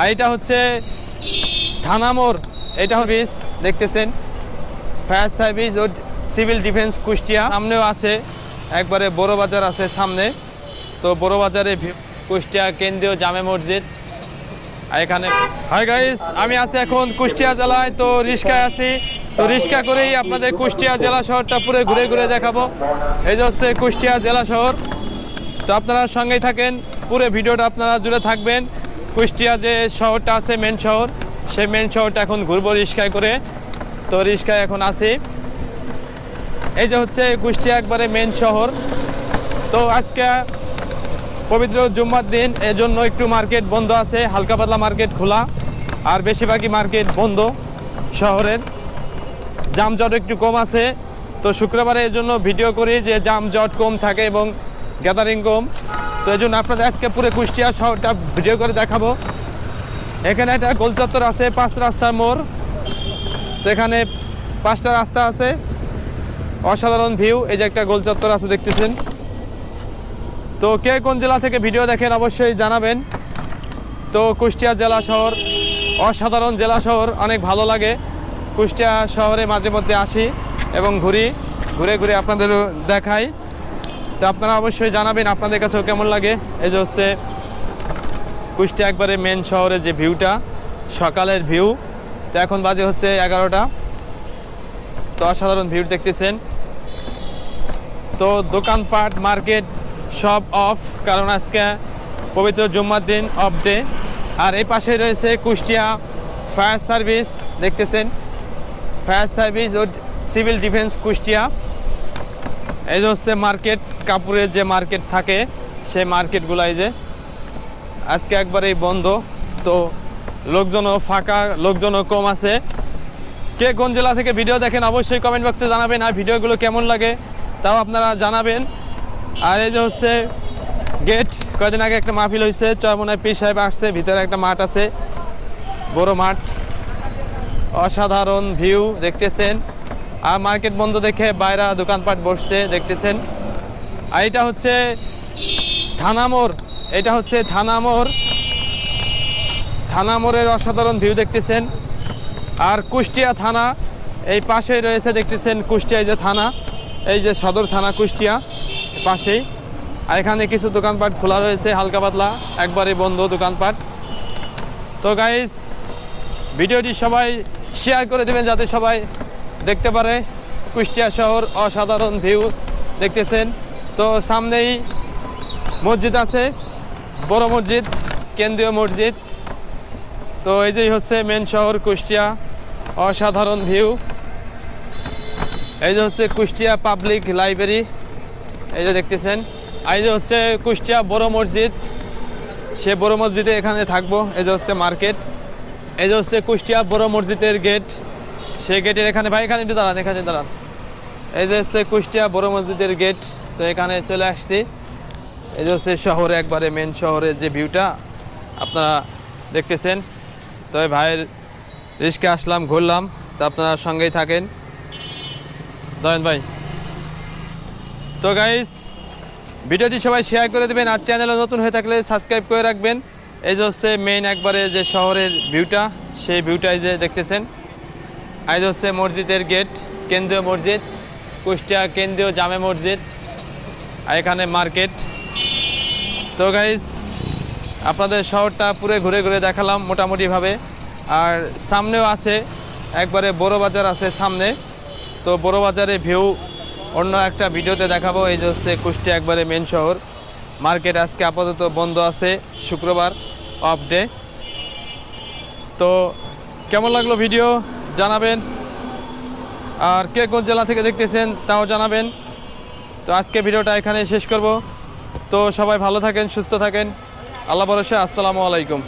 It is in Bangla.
আর এটা হচ্ছে থানামোড় এটা অফিস দেখতেছেন? ফায়ার সার্ভিস ও সিভিল ডিফেন্স কুষ্টিয়া। সামনেও আছে, একবারে বড় বাজার আছে সামনে। তো বড় বাজারে কুষ্টিয়া কেন্দ্রীয় জামে মসজিদ। আর এখানে হাই গাইস আমি আছি এখন কুষ্টিয়া জেলায়। তো রিক্সায় আছি। তো রিক্সা করেই আপনাদের কুষ্টিয়া জেলা শহরটা পুরো ঘুরে ঘুরে দেখাবো। এই যে হচ্ছে কুষ্টিয়া জেলা শহর। তো আপনারা সঙ্গেই থাকেন। পুরো ভিডিওটা আপনারা জুড়ে থাকবেন। কুষ্টিয়া যে শহরটা আছে মেন শহর, সেই মেন শহরটা এখন ঘুরবো রিক্সায় করে। তো রিক্সায় এখন আছি। এই যে হচ্ছে কুষ্টিয়া একবারে মেন শহর। তো আজকে পবিত্র জুম্মার দিন, এজন্য একটু মার্কেট বন্ধ আছে, হালকা পাতলা মার্কেট খোলা, আর বেশিরভাগই মার্কেট বন্ধ শহরের। জামজট একটু কম আছে, তো শুক্রবারে এই জন্য ভিডিও করি যে জামজট কম থাকে এবং গ্যাদারিং কম তো এই জন্য আপনাদের আজকে পুরো কুষ্টিয়া শহরটা ভিডিও করে দেখাবো। এখানে একটা গোলচত্বর আছে, পাঁচ রাস্তার মোড়। তো এখানে পাঁচটা রাস্তা আছে। অসাধারণ ভিউ এই যে একটা গোলচত্বর আছে দেখতেছেন। তো কে কোন জেলা থেকে ভিডিও দেখেন অবশ্যই জানাবেন। তো কুষ্টিয়া জেলা শহর, অসাধারণ জেলা শহর, অনেক ভালো লাগে। কুষ্টিয়া শহরে মাঝে মধ্যে আসি এবং ঘুরি, ঘুরে ঘুরে আপনাদেরও দেখাই। তো আপনারা অবশ্যই জানাবেন আপনাদের কাছেও কেমন লাগে। এই যে হচ্ছে কুষ্টিয়া একবারে মেন শহরের যে ভিউটা সকালের ভিউ তো এখন বাজে হচ্ছে এগারোটা। তো অসাধারণ ভিউ দেখতেছেন। তো দোকানপাট, মার্কেট সব অফ কারণ আজকে পবিত্র জুম্মার দিন অফ ডে আর এই পাশে রয়েছে কুষ্টিয়া ফায়ার সার্ভিস দেখতেছেন? ফায়ার সার্ভিস ও সিভিল ডিফেন্স কুষ্টিয়া। এই হচ্ছে মার্কেট কাপড়ের যে মার্কেট থাকে, সেই মার্কেটগুলো এই যে আজকে একবারেই বন্ধ। তো লোকজনও ফাঁকা, লোকজনও কম আছে। কে কোন জেলা থেকে ভিডিও দেখেন অবশ্যই কমেন্ট বক্সে জানাবেন, আর ভিডিওগুলো কেমন লাগে তাও আপনারা জানাবেন। আর এই যে হচ্ছে গেট কয়েকদিন আগে একটা মাহফিল হয়েছে, চরমনায় পীর সাহেব আসছে, ভিতরে একটা মাঠ আছে, বড় মাঠ। অসাধারণ ভিউ দেখতেছেন। আর মার্কেট বন্ধ দেখে বাইরা দোকানপাট বসছে, দেখতেছেন। আর এটা হচ্ছে থানামোর এটা হচ্ছে থানামোর থানামোরের অসাধারণ ভিউ দেখতেছেন। আর কুষ্টিয়া থানা, এই পাশে রয়েছে দেখতেছেন কুষ্টিয়া যে থানা, এই যে সদর থানা কুষ্টিয়া, পাশেই। আর এখানে কিছু দোকানপাট খোলা রয়েছে, হালকা পাতলা, একবারে বন্ধ দোকানপাট। তো গাইস ভিডিওটি সবাই শেয়ার করে দেবেন যাতে সবাই দেখতে পারে। কুষ্টিয়া শহর অসাধারণ ভিউ দেখতেছেন। তো সামনেই মসজিদ আছে, বড় মসজিদ, কেন্দ্রীয় মসজিদ। তো এই যে হচ্ছে মেন শহর কুষ্টিয়া, অসাধারণ ভিউ এই যে হচ্ছে কুষ্টিয়া পাবলিক লাইব্রেরি এই যে দেখতেছেন। এই যে হচ্ছে কুষ্টিয়া বড় মসজিদ, সে বড় মসজিদে এখানে থাকব, এই যে হচ্ছে মার্কেট এই যে হচ্ছে কুষ্টিয়া বড় মসজিদের গেট সেই গেটের এখানে ভাই, এখানে একটু দাঁড়ান, এখানে দাঁড়ান। এই যে হচ্ছে কুষ্টিয়া বড় মসজিদের গেট তো এখানে চলে আসছি। এই যে হচ্ছে শহরে একবারে মেন শহরের যে ভিউটা আপনারা দেখতেছেন। তো ভাইয়ের রিস্কে আসলাম, ঘুরলাম, তো আপনারা সঙ্গেই থাকেন। দয়ন ভাই। তো গাইস ভিডিওটি সবাই শেয়ার করে দেবেন, আর চ্যানেলে নতুন হয়ে থাকলে সাবস্ক্রাইব করে রাখবেন। এই যে হচ্ছে মেইন একবারে যে শহরের ভিউটা সেই ভিউটাই যে দেখতেছেন। এই হচ্ছে মসজিদের গেট কেন্দ্রীয় মসজিদ। কুষ্টিয়া কেন্দ্রীয় জামে মসজিদ আর এখানে মার্কেট। তো গাইস আপনাদের শহরটা পুরো ঘুরে ঘুরে দেখালাম মোটামুটিভাবে। আর সামনেও আছে, একবারে বড় বাজার আছে সামনে। তো বড় বাজারে ভিউ অন্য একটা ভিডিওতে দেখাবো, এই যে হচ্ছে কুষ্টিয়া একবারে মেন শহর। মার্কেট আজকে আপাতত বন্ধ আছে, শুক্রবার অফ ডে তো কেমন লাগল ভিডিও জানাবেন। আর কে কোন জেলা থেকে দেখতেছেন তাও জানাবেন। তো আজকে ভিডিওটা এখানে শেষ করব। তো সবাই ভালো থাকেন, সুস্থ থাকেন। আল্লাহ ভরসা, আসসালামু আলাইকুম।